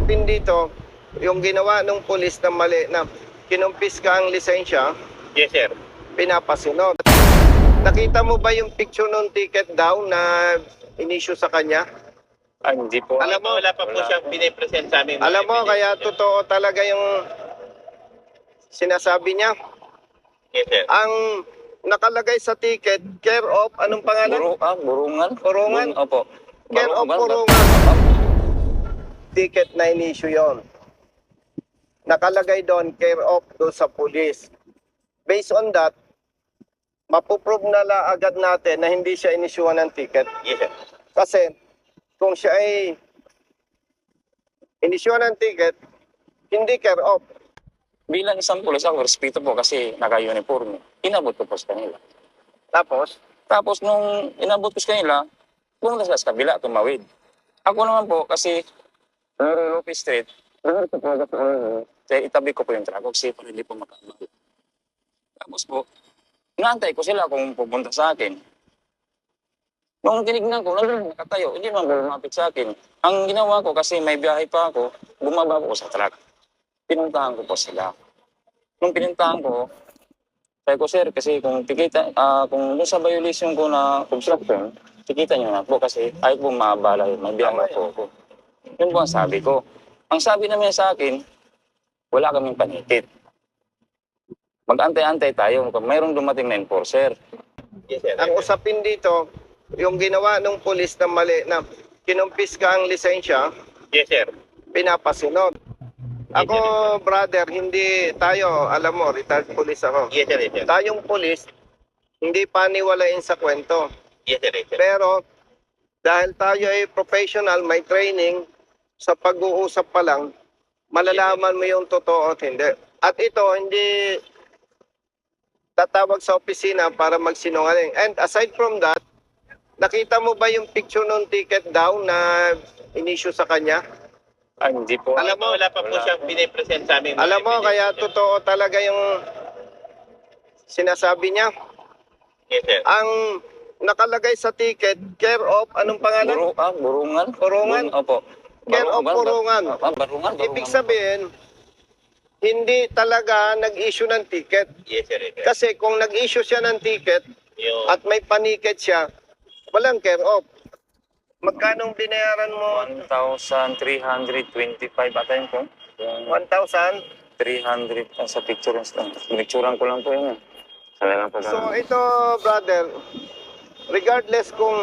usapin dito, yung ginawa ng pulis na mali na kinumpis ka ang lisensya, Yes, sir. pinapasunod. Nakita mo ba yung picture ng ticket daw na inisyu sa kanya? Ah, hindi po. Alam mo- wala pa po wala siyang pinipresent sa amin. Alam mo, kaya totoo talaga yung sinasabi niya. Yes, sir. Ang nakalagay sa ticket, care of, anong pangalan? Buru, ah, burungan. Burungan? Burung- opo. Care of Burungan. Purungan. Ticket na inisyu yon. Nakalagay doon, care of doon sa police. Based on that, mapuprove na la agad natin na hindi siya inisyuhan ng ticket. Sir. Kasi kung siya ay inisyuhan ng ticket, hindi care of. Bilang isang pulis ako, respeto po kasi naka-uniform. Inabot ko po sa kanila. Tapos, Tapos nung inabot ko sa kanila, pumunta sila sa kabila, tumawid. Ako naman po, kasi uh, Lopez Street, doon ko po agad uh, kaya itabi ko po yung truck kasi para hindi po makabalik. Tapos po, inaantay ko sila kung pupunta sa akin. Nung tinignan ko, nandun nakatayo, hindi man po lumapit sa akin. Ang ginawa ko kasi may biyahe pa ako, bumaba po sa truck. Pinuntahan ko po sila. Nung pinuntahan ko, sabi ko, sir, kasi kung tikita, ah, kung dun sa violation ko na obstruction, tikita nyo na po kasi ayaw po mabala yun. May biyahe po ako. Yun po ang sabi ko. Ang sabi naman sa akin, wala kaming panitit. Mag-antay-antay tayo kung mayroong dumating na enforcer. Yes, sir. ang usapin dito, yung ginawa ng pulis na mali na kinumpis ka ang lisensya, Yes, sir. pinapasunod. Ako, brother, hindi tayo, alam mo, retired police ako. Yes, sir. Yes, sir. Tayong police, hindi paniwalain sa kwento. Yes, sir. Yes, sir. Pero, dahil tayo ay professional, may training, sa pag-uusap pa lang, malalaman mo yung totoo at hindi. At ito, hindi tatawag sa opisina para magsinungaling. And aside from that, nakita mo ba yung picture ng ticket daw na inisyu sa kanya? Ah, hindi po. Alam mo- wala pa po wala. siyang pinipresent sa amin. Alam mo, kaya totoo talaga yung sinasabi niya. Yes, sir. Ang nakalagay sa ticket, care of, anong pangalan? Buru, ah, burungan. Purungan? Burung- opo. Care of Ah, barungan, barungan. Ibig sabihin, hindi talaga nag-issue ng ticket. Yes, sir. Yes, sir. Kasi kung nag-issue siya ng ticket at may paniket siya, walang care of. Magkano binayaran mo? 1,325 ata yun po. Yung 1,000? 300 ah, sa picture. Pinicturean ko lang po yun. eh. Sana lang po So ito, brother, regardless kung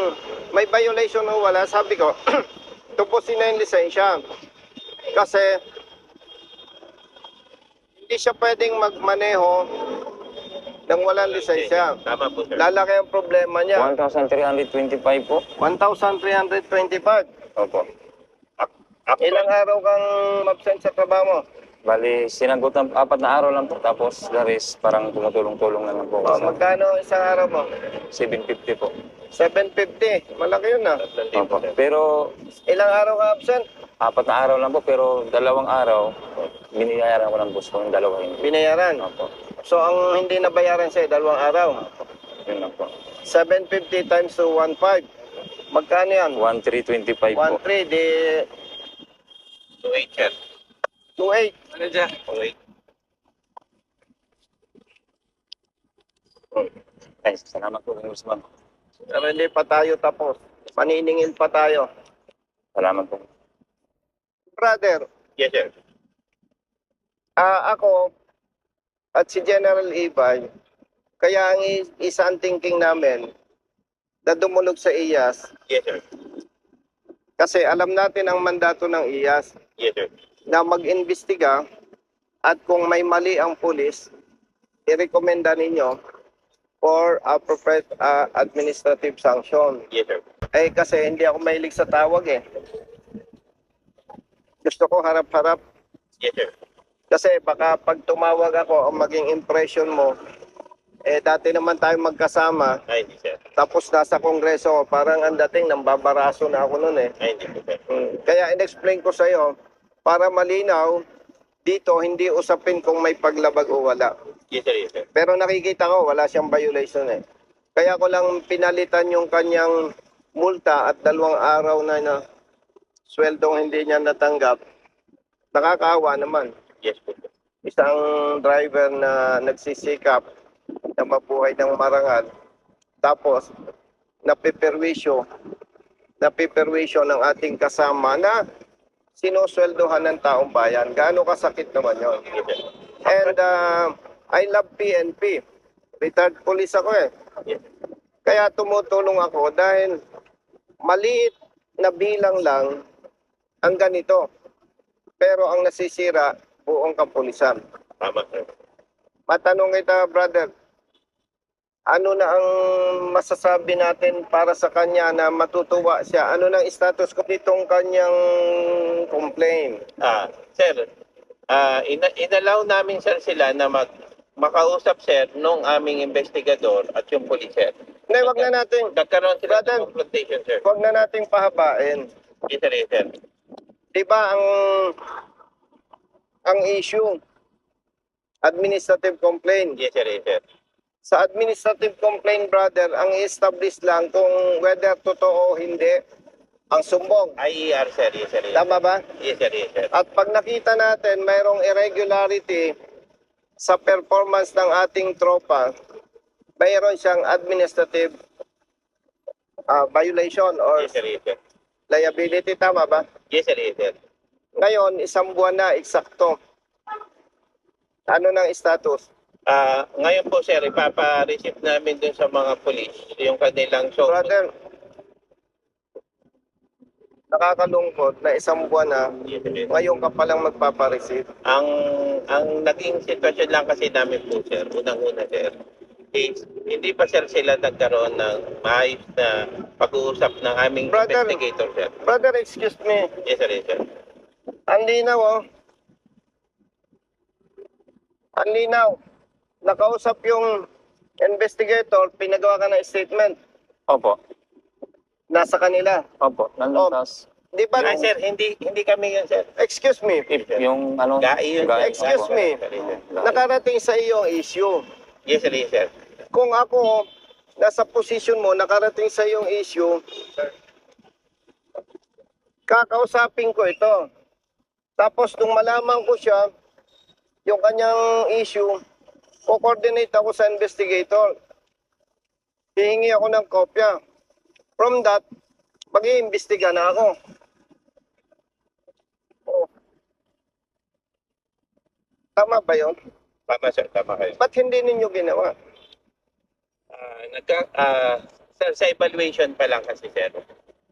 may violation o wala, sabi ko, tupusin na yung lisensya. Kasi hindi siya pwedeng magmaneho ng walang lisensya. Tama po, sir. Lalaki ang problema niya. 1,325 po. 1,325. Opo. Ako, Ilang araw kang absent sa trabaho mo? Bali, sinagot ng apat na araw lang po. Tapos, the rest, parang tumutulong-tulong na lang po. O, Sa magkano isang araw mo? 750 po. 750. Malaki yun na. Opo. Pero, Ilang araw ka absent? apat na araw lang po. Pero, dalawang araw, biniyayaran ko ng boss ko yung dalawa hindi. Binayaran. Opo. So, ang hindi nabayaran sa'yo, dalawang araw. Yun lang po. 750 times to 1.5. Magkano yan? 1,325 po. 1.3 di 2.8, sir. 2.8. Ano dyan? 2.8. Ay, salamat po. Pero hindi pa tayo tapos. Paniningil pa tayo. Salamat po. Brother, Yes, sir. ah ako at si General Ibay, kaya ang i- isa ang thinking namin na dumulog sa IAS Yes, sir. kasi alam natin ang mandato ng IAS Yes, sir. na mag-imbestiga at kung may mali ang pulis, irekomenda ninyo for appropriate ah, administrative sanction. Yes, sir. Eh kasi hindi ako mahilig sa tawag eh. Gusto ko harap-harap Yes, sir. kasi baka pag tumawag ako ang maging impression mo eh dati naman tayo magkasama Ay, hindi, sir. tapos nasa kongreso parang ang dating nang babaraso na ako noon eh. Ay, hindi sir. Mm. Kaya in-explain ko sa iyo para malinaw dito hindi usapin kung may paglabag o wala. Yes, sir. Yes, sir. Pero nakikita ko wala siyang violation eh. Kaya ko lang pinalitan yung kanyang multa at dalawang araw na na sweldong hindi niya natanggap Nakakaawa naman. Yes po. Isang driver na nagsisikap na mabuhay ng marangal. Tapos, napiperwisyo, napiperwisyo ng ating kasama na sinusweldohan ng taong bayan. Gaano kasakit naman yon? And uh, I love PNP. Retired police ako eh. Kaya tumutulong ako dahil maliit na bilang lang ang ganito. Pero ang nasisira, buong kapulisan. Tama, sir. Matanong kita, brother, ano na ang masasabi natin para sa kanya na matutuwa siya? Ano na ang status ko nitong kanyang complaint? Ah, sir, ah ina- inalaw namin sir sila na mag makausap sir nung aming investigador at yung police sir. Hindi, wag na natin, Nagkaroon sila Brother. ng confrontation sir. wag na nating pahabain. Yes, sir, yes, sir. Di ba ang ang issue administrative complaint. Yes, sir, yes, sir. Sa administrative complaint, brother, ang establish lang kung whether totoo o hindi ang sumbong. IER, sir, yes, sir, yes, sir. Tama ba? Yes, sir, yes, sir. At pag nakita natin mayroong irregularity sa performance ng ating tropa, mayroon siyang administrative ah, violation or Yes, sir, yes, sir. liability. Tama ba? Yes, sir, yes, sir. Ngayon, isang buwan na, eksakto. Ano ng status? Ah, ngayon po, sir, ipapa-receive namin dun sa mga police yung kanilang show. Brother, nakakalungkot na isang buwan na ngayon ka palang magpapareceive. Ang ang naging sitwasyon lang kasi namin po sir, unang-una sir, is hindi pa sir sila nagkaroon ng maayos na pag-uusap ng aming Brother. investigator sir. Brother, excuse me. Yes sir, yes sir. Ang linaw, oh. Ang linaw. Nakausap yung investigator, pinagawa ka ng statement. Opo. Nasa kanila. Opo. Oh. Nandun tas, Di ba? Ay sir, hindi hindi kami yun sir. Excuse me. if yung ano, Gai yun. gai, Excuse opo. me. Sir, sir. Nakarating sa iyo ang issue. Yes sir, yes sir. Kung ako, nasa position mo, nakarating sa iyong issue, kakausapin ko ito. Tapos nung malaman ko siya, yung kanyang issue, ko-coordinate ako sa investigator. Hihingi ako ng kopya. From that, mag-iimbestiga na ako. Oh. Tama ba yun? Tama sir, tama kayo. Ba't hindi ninyo ginawa? Ah, nagka, ah, sir, sa evaluation pa lang kasi sir,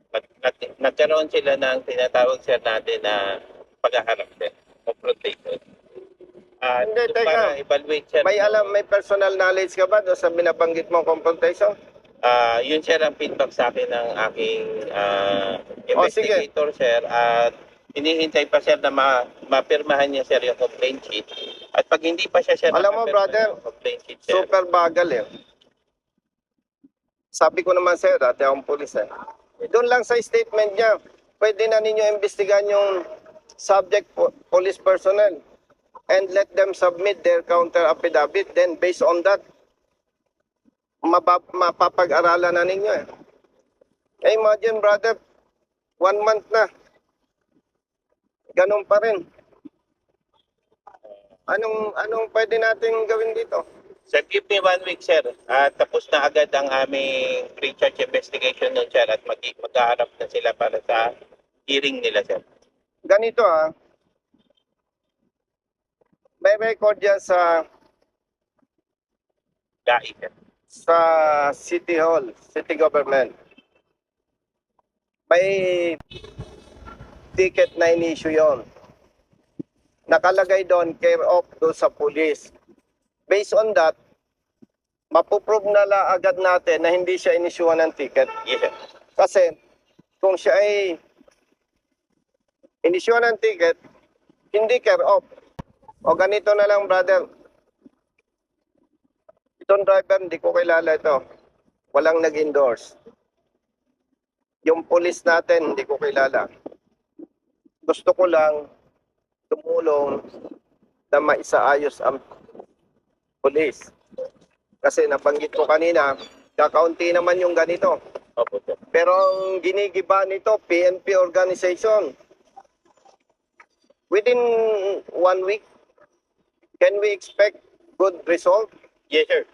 nag, nag- nagkaroon sila ng tinatawag sir natin na paghaharap sir, confrontation. Ah, Hindi, teka. para evaluate sir. May alam, may personal knowledge ka ba doon sa binabanggit mong confrontation? Ah, yun sir ang feedback sa akin ng aking Oh, sige. investigator sir at hinihintay pa sir na ma mapirmahan niya sir yung complaint sheet. At pag hindi pa siya sir Alam mo, brother, sheet sir. Super bagal eh. Sabi ko naman sa'yo, dati akong pulis eh. Doon lang sa statement niya, pwede na ninyo imbestigan yung subject po- police personnel and let them submit their counter affidavit. Then based on that, mapapag-aralan na ninyo eh. Eh, imagine brother, one month na. Ganun pa rin. Anong anong pwede natin gawin dito? Sir, give me one week, sir. At tapos na agad ang aming pre-charge investigation nun, sir. At mag maghaharap na sila para sa hearing nila, sir. Ganito ah. May record yan sa GAI, sir. Sa City Hall, City Government. May ticket na in-issue yon. Nakalagay doon, care of doon sa police. Based on that, mapuprove na la agad natin na hindi siya inisyuhan ng ticket. Sir. Kasi kung siya ay inisyuhan ng ticket, hindi care off. O ganito na lang, brother. Itong driver, hindi ko kilala ito. Walang nag-endorse. Yung police natin, hindi ko kilala. Gusto ko lang tumulong na maisaayos ang police. Kasi nabanggit ko kanina, kakaunti naman yung ganito. Pero ang ginigiba nito, PNP organization. within one week, can we expect good result Yes, sir.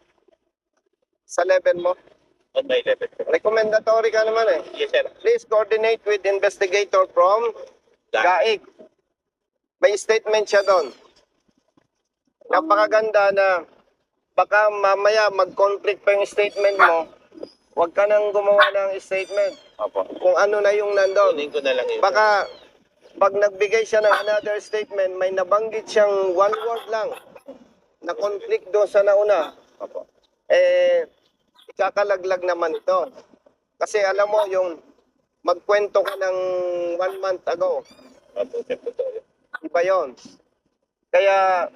Sa level mo? On my level, sir. Recommendatory ka naman eh. Yes, sir. Please coordinate with investigator from Gaig. May statement siya doon. Napakaganda na baka mamaya mag-conflict pa yung statement mo. Huwag ka nang gumawa ng statement Opo. kung ano na yung nandun. Kunin ko na lang yun. Baka pag nagbigay siya ng another statement, may nabanggit siyang one word lang na conflict doon sa nauna. Opo. Eh, ikakalaglag naman ito. Kasi alam mo, yung magkwento ka ng one month ago, iba yon. Kaya,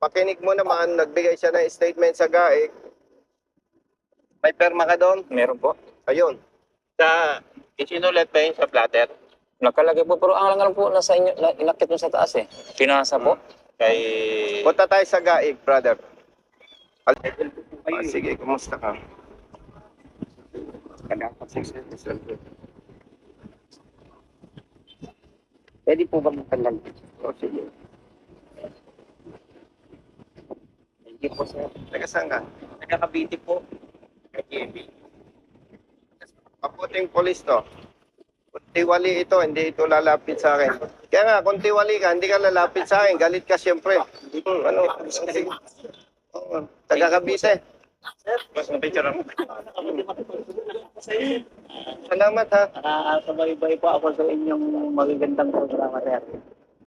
pakinig mo naman, nagbigay siya ng statement sa GAIC. May perma ka doon? Meron po. Ayun. Sa, isinulat ba yun sa platter? Nakalagay po, pero ang lang po nasa inyo, na, inakit mo sa taas eh. Pinasa po. Kay... Punta tayo sa GAIC, brother. Ah, sige, kumusta ka? Pwede po ba magtanggap? O, sige. Hindi po sir. Taga saan ka? Nagkakabiti po. Maputing polis to. Kung tiwali ito, hindi ito lalapit sa akin. Kaya nga, kung tiwali ka, hindi ka lalapit sa akin. Galit ka siyempre. Hmm, ano? Sige. Oo, taga Cavite. Mas mapicture mo. Salamat ha. Nakakasabay-bay po ako sa inyong magagandang programa sir.